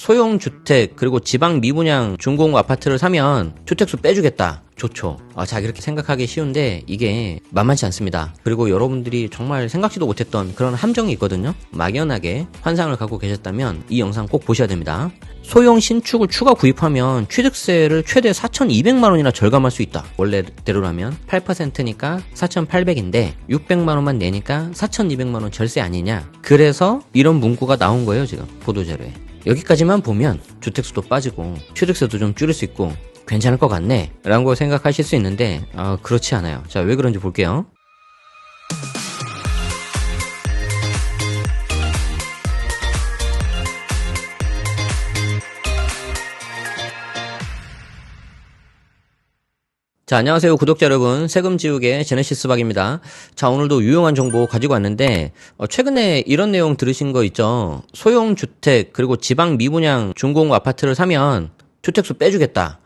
소형 주택 그리고 지방 미분양 중공업 아파트를 사면 주택수 빼주겠다. 좋죠. 아, 자, 이렇게 생각하기 쉬운데 이게 만만치 않습니다. 그리고 여러분들이 정말 생각지도 못했던 그런 함정이 있거든요. 막연하게 환상을 갖고 계셨다면 이 영상 꼭 보셔야 됩니다. 소형 신축을 추가 구입하면 취득세를 최대 4,200만 원이나 절감할 수 있다. 원래대로라면 8%니까 4,800인데 600만 원만 내니까 4,200만 원 절세 아니냐. 그래서 이런 문구가 나온 거예요, 지금 보도자료에. 여기까지만 보면 주택수도 빠지고 취득세도 좀 줄일 수 있고 괜찮을 것 같네 라고 생각하실 수 있는데 아, 그렇지 않아요. 자 왜 그런지 볼게요 자, 안녕하세요. 구독자 여러분. 세금 지우개 제네시스 박입니다. 자, 오늘도 유용한 정보 가지고 왔는데, 어, 최근에 이런 내용 들으신 거 있죠? 소형 주택, 그리고 지방 미분양 중공업 아파트를 사면 주택수 빼주겠다.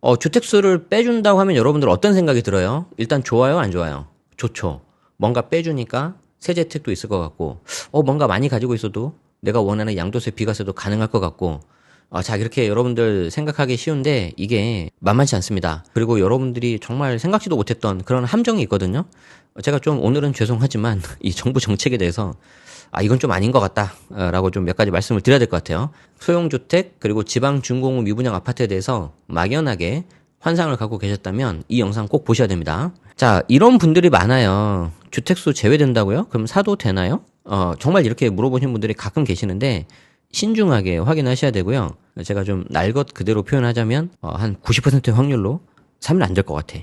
어, 주택수를 빼준다고 하면 여러분들 어떤 생각이 들어요? 일단 좋아요, 안 좋아요? 좋죠. 뭔가 빼주니까 세제 혜택도 있을 것 같고, 어, 뭔가 많이 가지고 있어도 내가 원하는 양도세 비과세도 가능할 것 같고, 어, 자, 이렇게 여러분들 생각하기 쉬운데 이게 만만치 않습니다. 그리고 여러분들이 정말 생각지도 못했던 그런 함정이 있거든요. 어, 제가 좀 오늘은 죄송하지만 이 정부 정책에 대해서 아, 이건 좀 아닌 것 같다. 라고 좀 몇 가지 말씀을 드려야 될 것 같아요. 소형주택, 그리고 지방 준공업 미분양 아파트에 대해서 막연하게 환상을 갖고 계셨다면 이 영상 꼭 보셔야 됩니다. 자, 이런 분들이 많아요. 주택수 제외된다고요? 그럼 사도 되나요? 어, 정말 이렇게 물어보시는 분들이 가끔 계시는데 신중하게 확인하셔야 되고요. 제가 좀 날 것 그대로 표현하자면 어, 한 90%의 확률로 사면 안될 것 같아.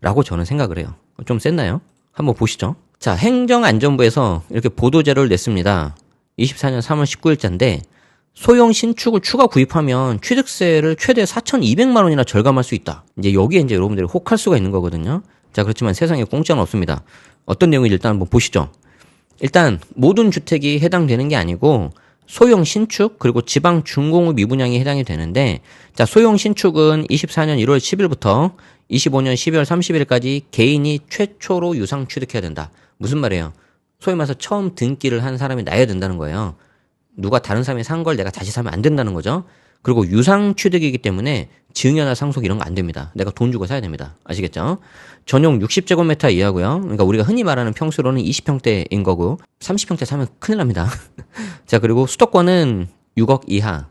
라고 저는 생각을 해요. 좀 셌나요? 한번 보시죠. 자, 행정안전부에서 이렇게 보도자료를 냈습니다. 24년 3월 19일자인데 소형 신축을 추가 구입하면 취득세를 최대 4,200만 원이나 절감할 수 있다. 이제 여기에 이제 여러분들이 혹할 수가 있는 거거든요. 자, 그렇지만 세상에 공짜는 없습니다. 어떤 내용인지 일단 한번 보시죠. 일단 모든 주택이 해당되는 게 아니고 소형 신축 그리고 지방 중공업 미분양이 해당이 되는데 자 소형 신축은 24년 1월 10일부터 25년 12월 30일까지 개인이 최초로 유상 취득해야 된다. 무슨 말이에요? 소위 말해서 처음 등기를 한 사람이 나야 된다는 거예요. 누가 다른 사람이 산 걸 내가 다시 사면 안 된다는 거죠. 그리고 유상 취득이기 때문에 증여나 상속 이런 거 안 됩니다. 내가 돈 주고 사야 됩니다. 아시겠죠? 전용 60제곱미터 이하고요. 그러니까 우리가 흔히 말하는 평수로는 20평대인 거고 30평대 사면 큰일 납니다. 자, 그리고 수도권은 6억 이하.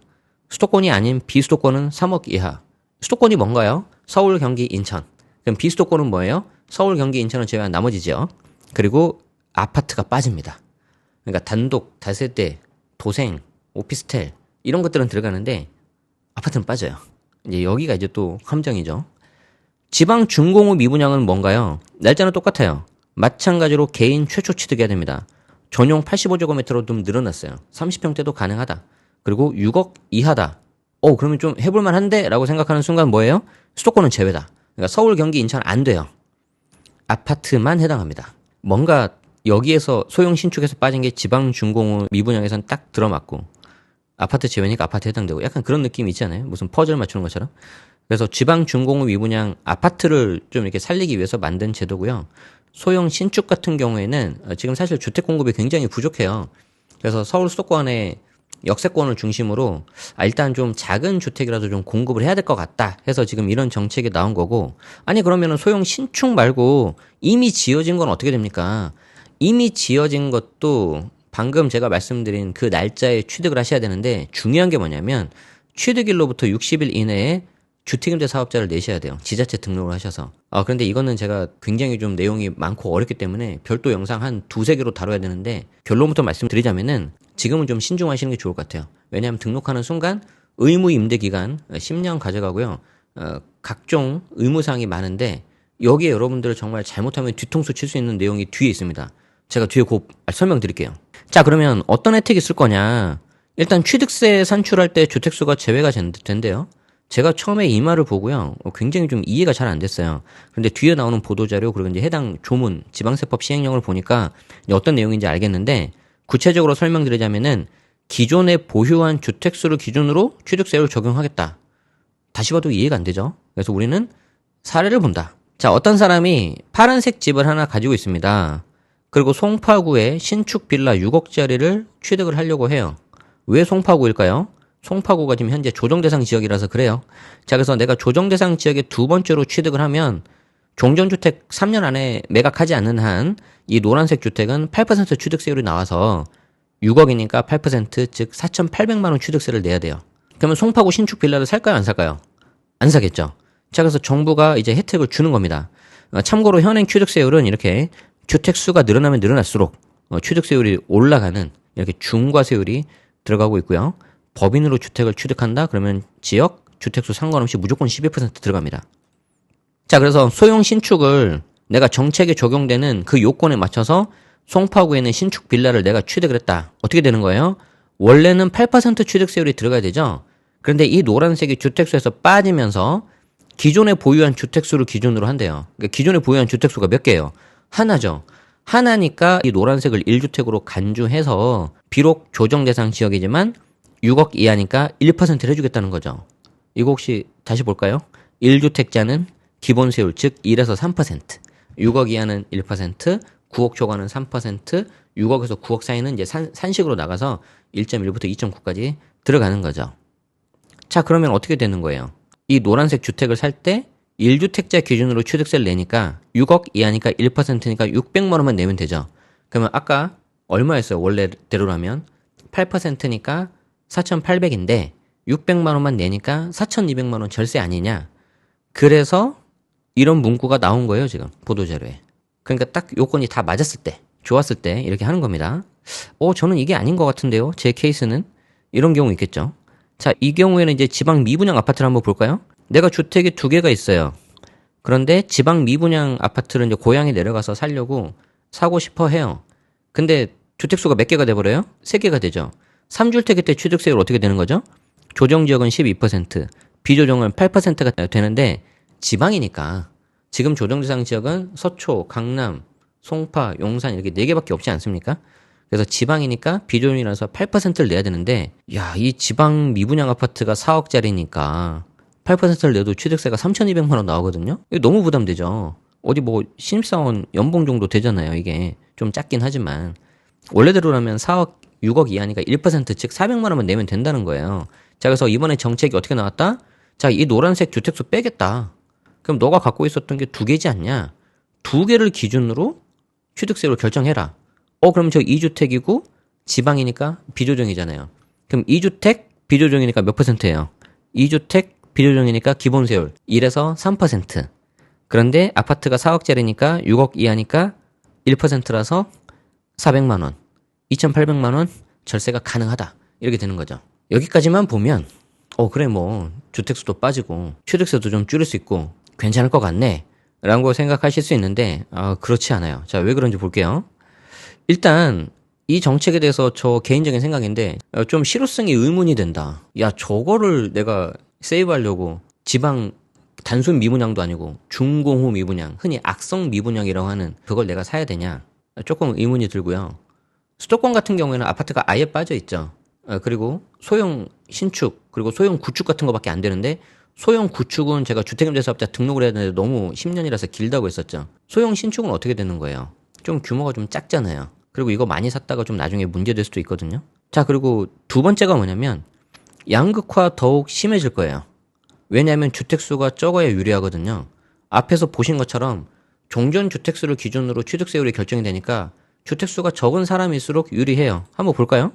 수도권이 아닌 비수도권은 3억 이하. 수도권이 뭔가요? 서울, 경기, 인천. 그럼 비수도권은 뭐예요? 서울, 경기, 인천은 제외한 나머지죠. 그리고 아파트가 빠집니다. 그러니까 단독, 다세대, 도생, 오피스텔 이런 것들은 들어가는데 아파트는 빠져요. 이제 여기가 이제 또 함정이죠. 지방 중공업 미분양은 뭔가요? 날짜는 똑같아요. 마찬가지로 개인 최초 취득해야 됩니다. 전용 85제곱미터로 좀 늘어났어요. 30평대도 가능하다. 그리고 6억 이하다. 어, 그러면 좀 해볼만 한데? 라고 생각하는 순간 뭐예요? 수도권은 제외다. 그러니까 서울, 경기, 인천 안 돼요. 아파트만 해당합니다. 뭔가 여기에서 소형 신축에서 빠진 게 지방 중공업 미분양에선 딱 들어맞고 아파트 제외니까 아파트 해당되고 약간 그런 느낌이 있잖아요. 무슨 퍼즐 맞추는 것처럼. 그래서 지방 중공업 미분양 아파트를 좀 이렇게 살리기 위해서 만든 제도고요. 소형 신축 같은 경우에는 지금 사실 주택 공급이 굉장히 부족해요. 그래서 서울 수도권에 역세권을 중심으로 아, 일단 좀 작은 주택이라도 좀 공급을 해야 될 것 같다 해서 지금 이런 정책이 나온 거고 아니 그러면은 소형 신축 말고 이미 지어진 건 어떻게 됩니까? 이미 지어진 것도 방금 제가 말씀드린 그 날짜에 취득을 하셔야 되는데 중요한 게 뭐냐면 취득일로부터 60일 이내에 주택임대 사업자를 내셔야 돼요. 지자체 등록을 하셔서. 아, 그런데 이거는 제가 굉장히 좀 내용이 많고 어렵기 때문에 별도 영상 한 두세 개로 다뤄야 되는데 결론부터 말씀드리자면은 지금은 좀 신중하시는 게 좋을 것 같아요. 왜냐하면 등록하는 순간 의무 임대 기간 10년 가져가고요. 어, 각종 의무사항이 많은데 여기에 여러분들 정말 잘못하면 뒤통수 칠 수 있는 내용이 뒤에 있습니다. 제가 뒤에 곧 설명드릴게요. 자, 그러면 어떤 혜택이 있을 거냐? 일단 취득세 산출할 때 주택수가 제외가 된대요. 제가 처음에 이 말을 보고요. 어, 굉장히 좀 이해가 잘 안 됐어요. 그런데 뒤에 나오는 보도자료 그리고 이제 해당 조문 지방세법 시행령을 보니까 어떤 내용인지 알겠는데 구체적으로 설명드리자면은 기존에 보유한 주택수를 기준으로 취득세를 적용하겠다. 다시 봐도 이해가 안 되죠. 그래서 우리는 사례를 본다. 자, 어떤 사람이 파란색 집을 하나 가지고 있습니다. 그리고 송파구에 신축 빌라 6억짜리를 취득을 하려고 해요. 왜 송파구일까요? 송파구가 지금 현재 조정 대상 지역이라서 그래요. 자, 그래서 내가 조정 대상 지역에 두 번째로 취득을 하면 종전주택 3년 안에 매각하지 않는 한 이 노란색 주택은 8% 취득세율이 나와서 6억이니까 8%, 즉 4,800만 원 취득세를 내야 돼요. 그러면 송파구 신축 빌라를 살까요, 안 살까요? 안 사겠죠. 자, 그래서 정부가 이제 혜택을 주는 겁니다. 어, 참고로 현행 취득세율은 이렇게 주택 수가 늘어나면 늘어날수록 어, 취득세율이 올라가는 이렇게 중과세율이 들어가고 있고요. 법인으로 주택을 취득한다 그러면 지역 주택수 상관없이 무조건 12% 들어갑니다. 자, 그래서 소형 신축을 내가 정책에 적용되는 그 요건에 맞춰서 송파구에 있는 신축 빌라를 내가 취득을 했다. 어떻게 되는 거예요? 원래는 8% 취득세율이 들어가야 되죠. 그런데 이 노란색이 주택수에서 빠지면서 기존에 보유한 주택수를 기준으로 한대요. 그러니까 기존에 보유한 주택수가 몇 개예요? 하나죠. 하나니까 이 노란색을 1주택으로 간주해서 비록 조정 대상 지역이지만 6억 이하니까 1%를 해주겠다는 거죠. 이거 혹시 다시 볼까요? 1주택자는 기본 세율 즉 1에서 3%, 6억 이하는 1%, 9억 초과는 3%, 6억에서 9억 사이는 이제 산, 산식으로 나가서 1.1부터 2.9까지 들어가는 거죠. 자, 그러면 어떻게 되는 거예요? 이 노란색 주택을 살 때 1주택자 기준으로 취득세를 내니까 6억 이하니까 1%니까 600만 원만 내면 되죠. 그러면 아까 얼마였어요? 원래대로라면 8%니까 4,800인데 600만 원만 내니까 4,200만 원 절세 아니냐? 그래서 이런 문구가 나온 거예요, 지금 보도자료에. 그러니까 딱 요건이 다 맞았을 때, 좋았을 때 이렇게 하는 겁니다. 어, 저는 이게 아닌 것 같은데요. 제 케이스는 이런 경우 있겠죠. 자, 이 경우에는 이제 지방 미분양 아파트를 한번 볼까요? 내가 주택이 두 개가 있어요. 그런데 지방 미분양 아파트를 이제 고향에 내려가서 살려고 사고 싶어 해요. 근데 주택수가 몇 개가 돼버려요? 세 개가 되죠. 3주택일 때 취득세율 어떻게 되는 거죠? 조정지역은 12%, 비조정은 8%가 되는데 지방이니까 지금 조정대상 지역은 서초, 강남, 송파, 용산 이렇게 네 개밖에 없지 않습니까? 그래서 지방이니까 비조정이라서 8%를 내야 되는데 야, 이 지방 미분양 아파트가 4억짜리니까 8%를 내도 취득세가 3,200만 원 나오거든요. 이거 너무 부담되죠. 어디 뭐 신입사원 연봉 정도 되잖아요. 이게 좀 작긴 하지만 원래대로라면 4억, 6억 이하니까 1%즉 400만 원만 내면 된다는 거예요. 자, 그래서 이번에 정책이 어떻게 나왔다? 자, 이 노란색 주택수 빼겠다. 그럼 너가 갖고 있었던 게 두 개지 않냐? 두 개를 기준으로 취득세로 결정해라. 어, 그럼 저 2주택이고 지방이니까 비조정이잖아요. 그럼 2주택 비조정이니까 몇 퍼센트예요? 2주택 비조정이니까 기본 세율 1에서 3%. 그런데 아파트가 4억짜리니까 6억 이하니까 1%라서 400만 원, 2,800만 원 절세가 가능하다. 이렇게 되는 거죠. 여기까지만 보면 어 그래 뭐 주택수도 빠지고 취득세도 좀 줄일 수 있고 괜찮을 것 같네 라고 생각하실 수 있는데 아 그렇지 않아요 자 왜 그런지 볼게요 일단 이 정책에 대해서 저 개인적인 생각인데 어, 좀 실효성이 의문이 된다 야 저거를 내가 세이브하려고 지방 단순 미분양도 아니고 중공후 미분양 흔히 악성 미분양이라고 하는 그걸 내가 사야 되냐 조금 의문이 들고요 수도권 같은 경우에는 아파트가 아예 빠져 있죠 어, 그리고 소형 신축 그리고 소형 구축 같은 거밖에 안 되는데 소형 구축은 제가 주택임대사업자 등록을 해야 되는데 너무 10년이라서 길다고 했었죠. 소형 신축은 어떻게 되는 거예요? 좀 규모가 좀 작잖아요. 그리고 이거 많이 샀다가 좀 나중에 문제될 수도 있거든요. 자, 그리고 두 번째가 뭐냐면 양극화 더욱 심해질 거예요. 왜냐하면 주택수가 적어야 유리하거든요. 앞에서 보신 것처럼 종전 주택수를 기준으로 취득세율이 결정이 되니까 주택수가 적은 사람일수록 유리해요. 한번 볼까요?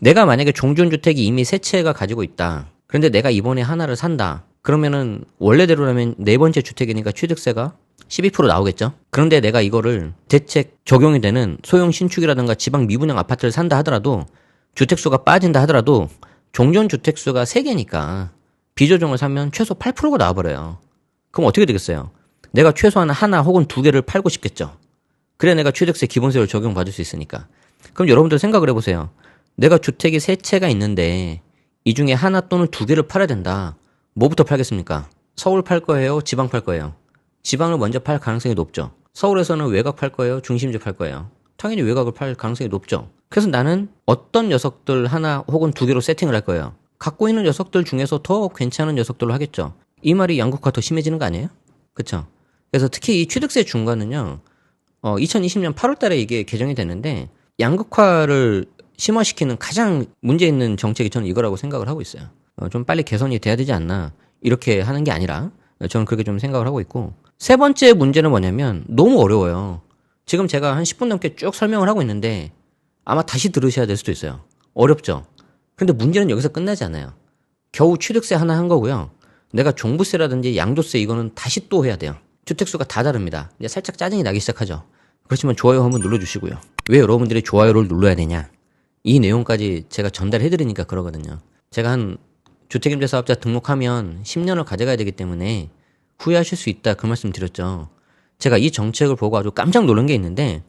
내가 만약에 종전 주택이 이미 세 채가 가지고 있다. 그런데 내가 이번에 하나를 산다. 그러면은 원래대로라면 네 번째 주택이니까 취득세가 12% 나오겠죠. 그런데 내가 이거를 대책 적용이 되는 소형 신축이라든가 지방 미분양 아파트를 산다 하더라도 주택수가 빠진다 하더라도 종전 주택수가 3개니까 비조정을 사면 최소 8%가 나와버려요. 그럼 어떻게 되겠어요? 내가 최소한 하나 혹은 두 개를 팔고 싶겠죠. 그래 내가 취득세 기본세율 적용받을 수 있으니까. 그럼 여러분들 생각을 해보세요. 내가 주택이 세 채가 있는데 이 중에 하나 또는 두 개를 팔아야 된다. 뭐부터 팔겠습니까? 서울 팔 거예요? 지방 팔 거예요? 지방을 먼저 팔 가능성이 높죠. 서울에서는 외곽 팔 거예요? 중심지 팔 거예요? 당연히 외곽을 팔 가능성이 높죠. 그래서 나는 어떤 녀석들 하나 혹은 두 개로 세팅을 할 거예요. 갖고 있는 녀석들 중에서 더 괜찮은 녀석들로 하겠죠. 이 말이 양극화 더 심해지는 거 아니에요? 그쵸? 그래서 특히 이 취득세 중과는요, 어, 2020년 8월 달에 이게 개정이 됐는데, 양극화를 심화시키는 가장 문제 있는 정책이 저는 이거라고 생각을 하고 있어요. 어, 좀 빨리 개선이 돼야 되지 않나 이렇게 하는 게 아니라 저는 그렇게 좀 생각을 하고 있고 세 번째 문제는 뭐냐면 너무 어려워요. 지금 제가 한 10분 넘게 쭉 설명을 하고 있는데 아마 다시 들으셔야 될 수도 있어요. 어렵죠. 근데 문제는 여기서 끝나지 않아요. 겨우 취득세 하나 한 거고요. 내가 종부세라든지 양도세 이거는 다시 또 해야 돼요. 주택수가 다 다릅니다. 이제 살짝 짜증이 나기 시작하죠. 그렇지만 좋아요 한번 눌러주시고요. 왜 여러분들이 좋아요를 눌러야 되냐? 이 내용까지 제가 전달해드리니까 그러거든요. 제가 한 주택임대사업자 등록하면 10년을 가져가야 되기 때문에 후회하실 수 있다 그 말씀 드렸죠. 제가 이 정책을 보고 아주 깜짝 놀란 게 있는데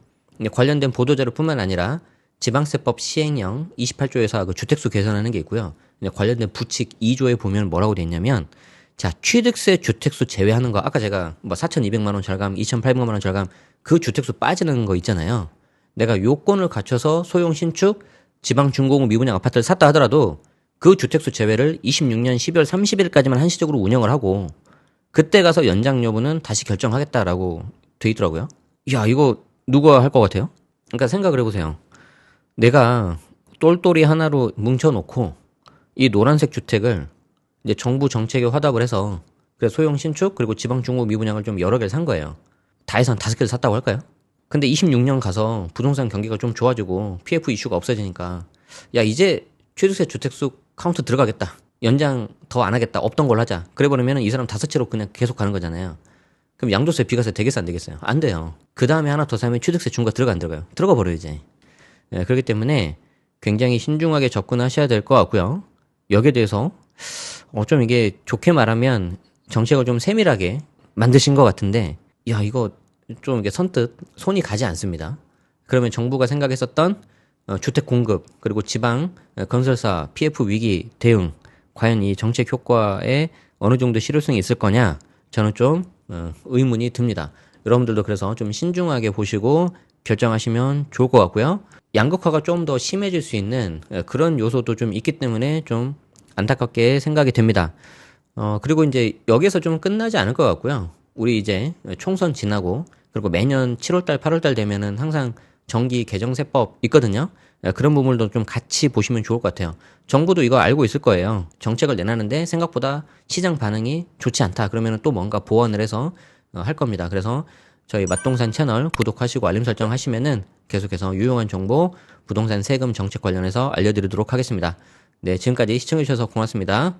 관련된 보도자료뿐만 아니라 지방세법 시행령 28조에서 그 주택수 개선하는 게 있고요. 관련된 부칙 2조에 보면 뭐라고 돼 있냐면 자 취득세 주택수 제외하는 거 아까 제가 뭐 4,200만 원 절감, 2,800만 원 절감 그 주택수 빠지는 거 있잖아요. 내가 요건을 갖춰서 소형 신축 지방 중공업 미분양 아파트를 샀다 하더라도 그 주택수 제외를 26년 12월 30일까지만 한시적으로 운영을 하고 그때 가서 연장 여부는 다시 결정하겠다라고 돼 있더라고요. 야, 이거 누가 할 것 같아요? 그러니까 생각을 해보세요. 내가 똘똘이 하나로 뭉쳐놓고 이 노란색 주택을 이제 정부 정책에 화답을 해서 그래서 소형 신축 그리고 지방 중고 미분양을 좀 여러 개를 산 거예요. 다 해서 한 다섯 개를 샀다고 할까요? 근데 26년 가서 부동산 경기가 좀 좋아지고 PF 이슈가 없어지니까 야 이제 취득세 주택수 카운트 들어가겠다. 연장 더 안 하겠다. 없던 걸 하자. 그래 버리면 이 사람 다섯 채로 그냥 계속 가는 거잖아요. 그럼 양도세 비과세 되겠어 안 되겠어요? 안 돼요. 그 다음에 하나 더 사면 취득세 중과 들어가 안 들어가요? 들어가 버려 이제. 예, 그렇기 때문에 굉장히 신중하게 접근하셔야 될 것 같고요. 여기에 대해서 어, 좀 이게 좋게 말하면 정책을 좀 세밀하게 만드신 것 같은데, 야, 이거 좀 이게 선뜻 손이 가지 않습니다. 그러면 정부가 생각했었던 어, 주택 공급, 그리고 지방 어, 건설사 PF 위기 대응, 과연 이 정책 효과에 어느 정도 실효성이 있을 거냐, 저는 좀 어, 의문이 듭니다. 여러분들도 그래서 좀 신중하게 보시고 결정하시면 좋을 것 같고요. 양극화가 좀 더 심해질 수 있는 어, 그런 요소도 좀 있기 때문에 좀 안타깝게 생각이 됩니다. 어, 그리고 이제 여기서 좀 끝나지 않을 것 같고요. 우리 이제 총선 지나고 그리고 매년 7월달, 8월달 되면은 항상 정기 개정세법 있거든요. 예, 그런 부분도 좀 같이 보시면 좋을 것 같아요. 정부도 이거 알고 있을 거예요. 정책을 내놨는데 생각보다 시장 반응이 좋지 않다. 그러면 또 뭔가 보완을 해서 어, 할 겁니다. 그래서 저희 맛동산 채널 구독하시고 알림 설정 하시면은 계속해서 유용한 정보 부동산 세금 정책 관련해서 알려드리도록 하겠습니다. 네, 지금까지 시청해주셔서 고맙습니다.